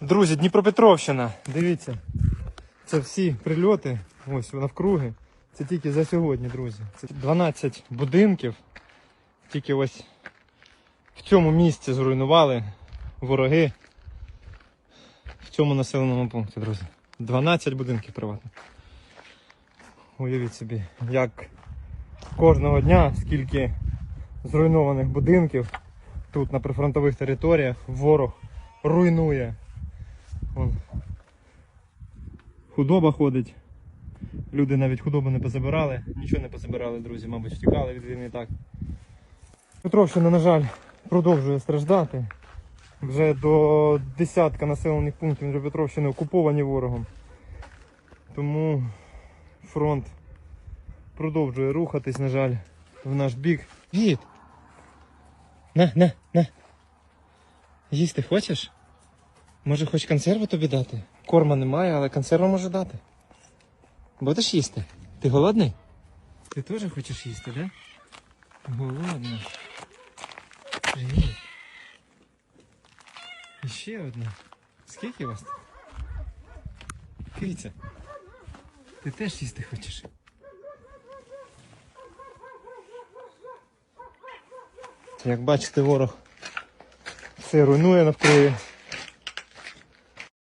Друзі, Дніпропетровщина, дивіться. Це всі прильоти, ось навкруги. Це тільки за сьогодні, друзі. Це 12 будинків. Тільки ось в цьому місці зруйнували вороги. В цьому населеному пункті, друзі. 12 будинків приватних. Уявіть собі, як кожного дня, скільки зруйнованих будинків тут на прифронтових територіях ворог руйнує. Вон. Худоба ходить. Люди навіть худобу не позабирали, нічого не позабирали, друзі, мабуть, втікали від війни так. Петровщина, на жаль, продовжує страждати. Вже до десятка населених пунктів Дніпропетровщини окуповані ворогом. Тому фронт продовжує рухатись, на жаль, в наш бік. Від! На, на, на. Їсти хочеш? Може хоч консерву тобі дати? Корма немає, але консерву можу дати. Будеш їсти? Ти голодний? Ти теж хочеш їсти, да? Голодна. Привіт. І ще одна. Скільки вас тут? Киця. Ти теж їсти хочеш? Як бачите, ворог все руйнує навкруги.